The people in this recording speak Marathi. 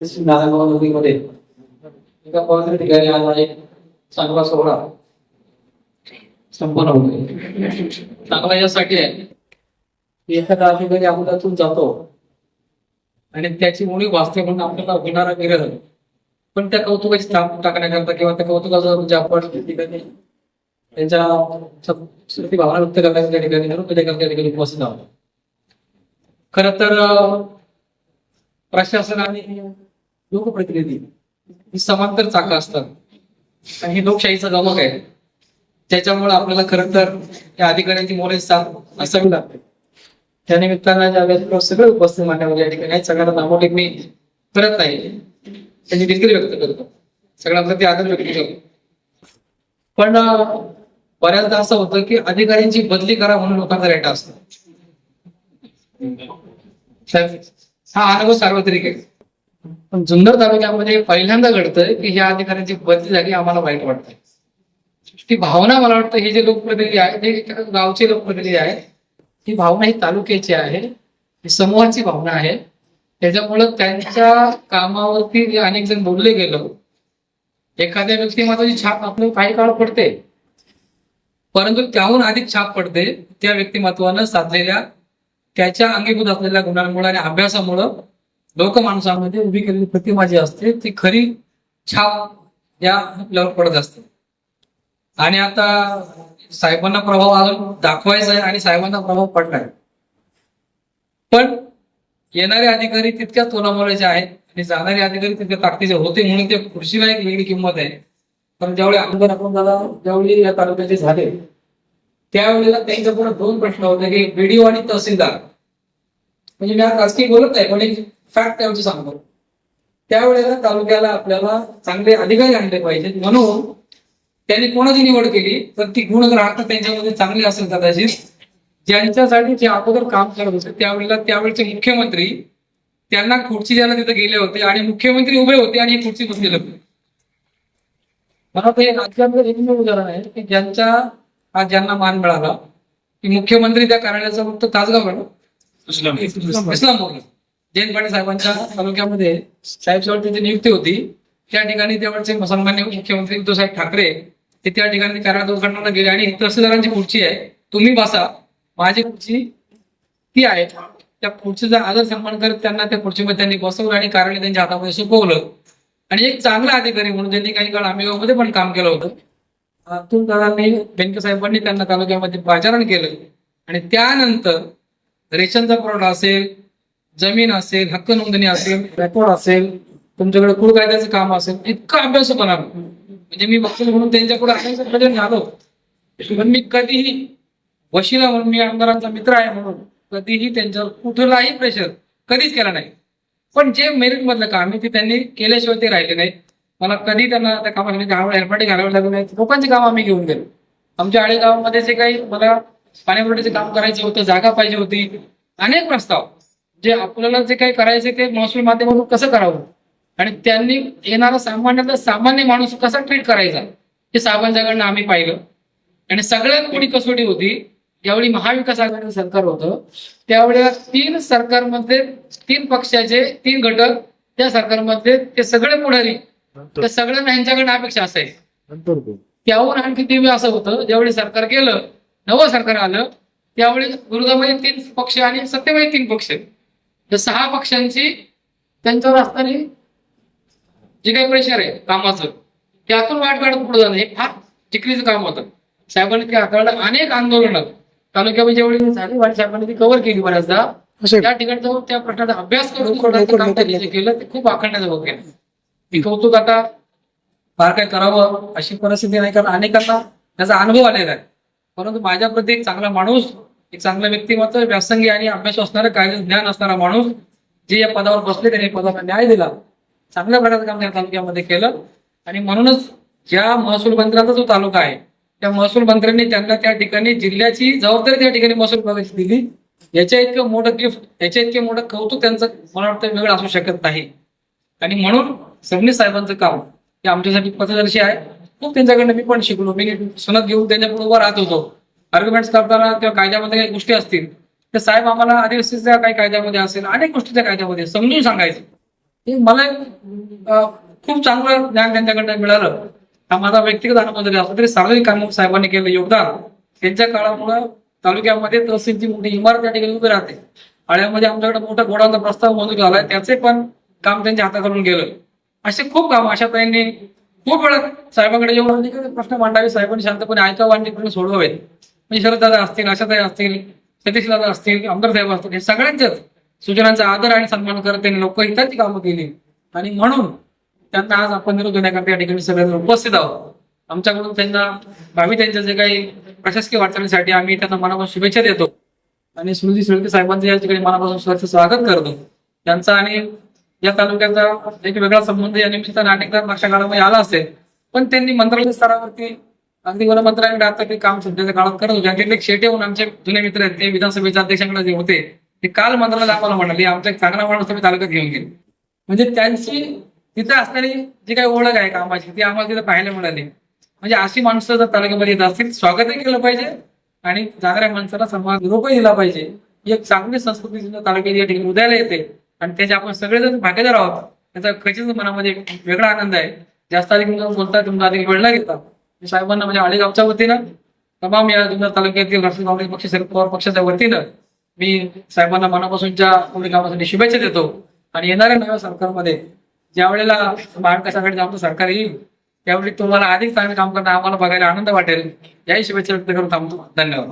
नारायणगाव नदीमध्ये एका पवित्र ठिकाणी आज एक चांगला सोहळा. संपन्न होतोय चांगला यासाठी आहे. एखादा अधिकारी अगोदरातून जातो. आणि त्याची मुळी वाचते म्हणून आपल्याला होणारा विरह. पण त्या कौतुकाची थांब टाकण्याकरता किंवा त्या कौतुकाचा म्हणजे आपण ठिकाणी त्यांच्या स्मृती भावना व्यक्त करण्याच्या त्या ठिकाणी त्या ठिकाणी उपस्थित आहोत. खर तर प्रशासनाने प्रशासन आणि लोकप्रतिनिधी. ही समांतर चाकं असतात. आणि हे लोकशाहीचा गमक आहे. त्याच्यामुळे आपल्याला खरं तर या अधिकाऱ्यांची मोरे साथ असावी लागते. त्या निमित्तानं ज्या व्यक्तीवर सगळे उपस्थित मान्यवर या ठिकाणी सगळ्यांना नामोटेक मी करत नाही. त्यांची दिलगिरी व्यक्त करतो. सगळ्यांप्रती आदर व्यक्त करतो. पण बऱ्याचदा असं होतं की अधिकाऱ्यांची बदली करा म्हणून लोकांचा रेटा असतो. हा अनुभव सार्वत्रिक आहे. पण जुन्नर तालुक्यामध्ये पहिल्यांदा घडतंय की ह्या अधिकाऱ्यांची बदली झाली आम्हाला वाईट वाटतंय. ती भावना मला वाटतं हे जे लोकप्रतिनिधी आहेत जे गावचे लोकप्रतिनिधी आहेत ही भावना ही तालुक्याची आहे ही समूहाची भावना आहे. त्याच्यामुळं त्यांच्या कामावरती जे अनेक जण बोलले गेलो एखाद्या व्यक्तिमत्वाची छाप आपल्याला काही काळ पडते परंतु त्याहून अधिक छाप पडते त्या व्यक्तिमत्वानं साधलेल्या त्याच्या अंगीभूत असलेल्या गुणांमुळे आणि अभ्यासामुळं लोक माणसामध्ये उभी केलेली प्रतिमा जी असते ती खरी छाप या आपल्यावर पडत असते. आणि आता साहेबांना प्रभाव अजून दाखवायचा आहे आणि साहेबांना प्रभाव पडलाय पण येणारे अधिकारी तितक्या तोलामोलाचे आहेत आणि जाणारे अधिकारी तितक्या ताकदीचे होते म्हणून ते खुर्शीला एक वेगळी किंमत आहे. पण ज्यावेळी आमदार आपण दादा ज्यावेळी या तालुक्याचे झाले त्यावेळेला त्यांच्यापुढे दोन प्रश्न होते की बीडीओ आणि तहसीलदार. म्हणजे मी आज राजकीय बोलत नाही पण एक फॅक्ट त्यावरची सांगतो. त्यावेळेला तालुक्याला आपल्याला चांगले अधिकारी आणले पाहिजेत. म्हणून त्यांनी कोणाची निवड केली? तर ती गुणग्राहक त्यांच्यामध्ये चांगली असेल कदाचित ज्यांच्यासाठी जे अगोदर काम करत होते त्यावेळेला त्यावेळेचे मुख्यमंत्री त्यांना खुर्ची द्यायला तिथे गेले होते आणि मुख्यमंत्री उभे होते आणि खुर्ची बसलेली होती. मला ते राज्यामध्ये एकमेव उदाहरण आहे की ज्यांच्या आज ज्यांना मान मिळाला की मुख्यमंत्री त्या कार्यालयाचा फक्त तासगाव इस्लामपूर. जैन साहेबांच्या तालुक्यामध्ये साहेब जवळ त्यांची नियुक्ती होती त्या ठिकाणी त्यावेळचे सन्मान्य मुख्यमंत्री उद्धवसाहेब ठाकरे ते त्या ठिकाणी कार्यालय उद्घाटनाला गेले आणि तहसीलदारांची खुर्ची आहे. तुम्ही बसा. माझी खुर्ची ती आहे. त्या खुर्चीचा आदर सन्मान करत त्यांना त्या खुर्चीमध्ये त्यांनी बसवलं आणि कार्यालय त्यांच्या हातामध्ये सोपवलं. आणि एक चांगला अधिकारी म्हणून त्यांनी काही काळ आम्ही पण काम केलं होतं अतुल दादांनी बेनके साहेबांनी त्यांना तालुक्यामध्ये पाचारण केलं. आणि त्यानंतर रेशनचा पुरवठा असेल जमीन असेल हक्क नोंदणी असेल रेकॉर्ड असेल तुमच्याकडे कुळ कायद्याचं काम असेल इतकं अभ्यास होणार म्हणजे मी बघतो म्हणून त्यांच्याकडे असायचं म्हणजे झालो. पण मी कधीही वशिला म्हणून मी आमदारांचा मित्र आहे म्हणून कधीही त्यांच्यावर कुठलाही प्रेशर कधीच केला नाही. पण जे मेरिट मधलं काम आहे ते त्यांनी केल्याशिवाय ते राहिले नाही. मला कधी त्यांना त्या कामासाठी गावाला हेलपाटी घालावं लागलं नाही लोकांचे काम आम्ही घेऊन गेलो. आमच्या आळे गावामध्ये जे काही मला पाणीपुरवठ्याचे काम करायचे होतं जागा पाहिजे होती अनेक प्रस्ताव. जे आपल्याला जे काही करायचे ते महसूल माध्यमातून कसं करावं? आणि त्यांनी येणारा सामान्यातला सामान्य माणूस कसा ट्रीट करायचा? हे साहेबांच्याकडनं आम्ही पाहिलं. आणि सगळ्यात मोठी कसोटी होती ज्यावेळी महाविकास आघाडीचं सरकार होतं त्यावेळेला तीन सरकारमध्ये तीन पक्षाचे तीन घटक त्या सरकारमध्ये ते सगळे पुढारी त्या सगळ्यांना यांच्याकडे अपेक्षा असायची. त्याहून आणखी दिव्य असं होतं ज्यावेळी सरकार गेलं नवं सरकार आलं त्यावेळी विरोधामध्ये तीन पक्ष आणि सत्तेमध्ये तीन पक्ष. या सहा पक्षांची त्यांच्यावर असताना जे काही प्रेशर आहे कामाचं त्यातून वाट काढत पुढे जाणं हे फार चिकलीचं काम होतं. साहेबांनी ते हाताळलं अनेक आंदोलनं. तालुक्यामध्ये जेवढी झाली वाट साहेबांनी ती कव्हर केली बऱ्याचदा. त्या ठिकाणी जाऊन त्या प्रश्नाचा अभ्यास करून काम त्यांनी केलं. ते खूप आखण्याचं होत केलं मी कौतुक आता फार काय करावं अशी परिस्थिती नाही कारण अनेकांना त्याचा अनुभव आलेला आहे. परंतु माझ्या प्रती एक चांगला माणूस एक चांगलं व्यक्तिमत्व व्यासंगी आणि अभ्यास असणारा कायदे ज्ञान असणारा माणूस जे या पदावर बसले त्यांनी पदाला न्याय दिला. चांगल्या प्रकारचं काम त्या तालुक्यामध्ये केलं. आणि म्हणूनच ज्या महसूल मंत्र्यांचा जो तालुका आहे त्या महसूल मंत्र्यांनी त्यांना त्या ठिकाणी जिल्ह्याची जबाबदारी त्या ठिकाणी महसूल विभागाची दिली. याच्या इतकं मोठं गिफ्ट याच्या इतकं मोठं कौतुक त्यांचं मला वाटतं वेगळं असू शकत नाही. आणि म्हणून सबनीस साहेबांचं काम हे आमच्यासाठी पथदर्शी आहे. खूप त्यांच्याकडनं मी पण शिकलो. मी सुनत घेऊन त्यांच्या पुढे उभा राहत होतो. आर्ग्युमेंट्स करताना किंवा कायद्यामध्ये काही गोष्टी असतील तर साहेब आम्हाला आदिवासीच्या काही कायद्यामध्ये असेल अनेक गोष्टीच्या कायद्यामध्ये समजून सांगायचं. मला खूप चांगलं ज्ञान त्यांच्याकडनं मिळालं. हा माझा व्यक्तिगत अनुभव जरी असला तरी सार्वजनिक काम साहेबांनी केलं योगदान त्यांच्या काळामुळं तालुक्यामध्ये तहसीलची मोठी इमारत त्या ठिकाणी उभी राहते. आळ्यामध्ये आमच्याकडे मोठा घोडाचा प्रस्ताव मंजूर झालाय त्याचे पण काम त्यांच्या हाताकडून गेलं. असे खूप काम अशा ताईंनी खूप वेळा साहेबांकडे येऊन प्रश्न मांडावे साहेबांनी शांतपणे ऐकावं आणि सोडवावेत. म्हणजे शरददादा असतील आशाताई असतील सतीशदादा असतील आमदार साहेब असतील हे सगळ्यांच्याच सूचनांचा आदर आणि सन्मान करत त्यांनी लोकहिताची कामं केली. आणि म्हणून त्यांना आज आपण निरोप देण्याकरता या ठिकाणी सगळ्यांना उपस्थित आहोत. आमच्याकडून त्यांना भावी त्यांच्या जे काही प्रशासकीय वाटचालीसाठी आम्ही त्यांना मनापासून शुभेच्छा देतो. आणि सुनील सुळके साहेबांचं या ठिकाणी मनापासून सहर्ष स्वागत करतो. त्यांचा आणि या तालुक्याचा एक वेगळा संबंध या निमित्तानं अनेकदा मागच्या काळामध्ये आला असेल. पण त्यांनी मंत्रालय स्तरावरती अगदी वनमंत्र्यांकडे आता ते काम सध्याच्या काळात करत होते. आणि एक शेटे होऊन आमचे जुने मित्र आहेत ते विधानसभेच्या अध्यक्षांकडे जे होते ते काल मंत्रालयात आम्हाला म्हणाले आमचा एक चांगला माणूस तुम्ही तालुक्यात घेऊन गेले. म्हणजे त्यांची तिथे असणारी जी काही ओळख आहे कामाची ती आम्हाला तिथे पाहायला मिळाली. म्हणजे अशी माणसं जर तालुक्यामध्ये येत असतील स्वागतही केलं पाहिजे आणि जाणाऱ्या माणसाला समाज निरोपही दिला पाहिजे. ही एक चांगली संस्कृती तालुक्यात या ठिकाणी उदयाला येते आणि त्याचे आपण सगळेजण भागीदार आहोत त्याचा खचित मनामध्ये एक वेगळा आनंद आहे. जास्त अधिक बोलता तुमचा अधिक वेळ न घेता. म्हणजे साहेबांना म्हणजे आळेगावच्या वतीनं तमाम या जुन्नर तालुक्यातील राष्ट्रीय काँग्रेस पक्ष शरद पवार पक्षाच्या वतीनं मी साहेबांना मनापासूनच्या पुढील कामासाठी शुभेच्छा देतो. आणि येणाऱ्या नव्या सरकारमध्ये ज्या वेळेला महाविकास आघाडीचं आमचं सरकार येईल त्यावेळी तुम्हाला अधिक चांगलं काम करणं आम्हाला बघायला आनंद वाटेल. याही शुभेच्छा व्यक्त करून थांबतो. धन्यवाद.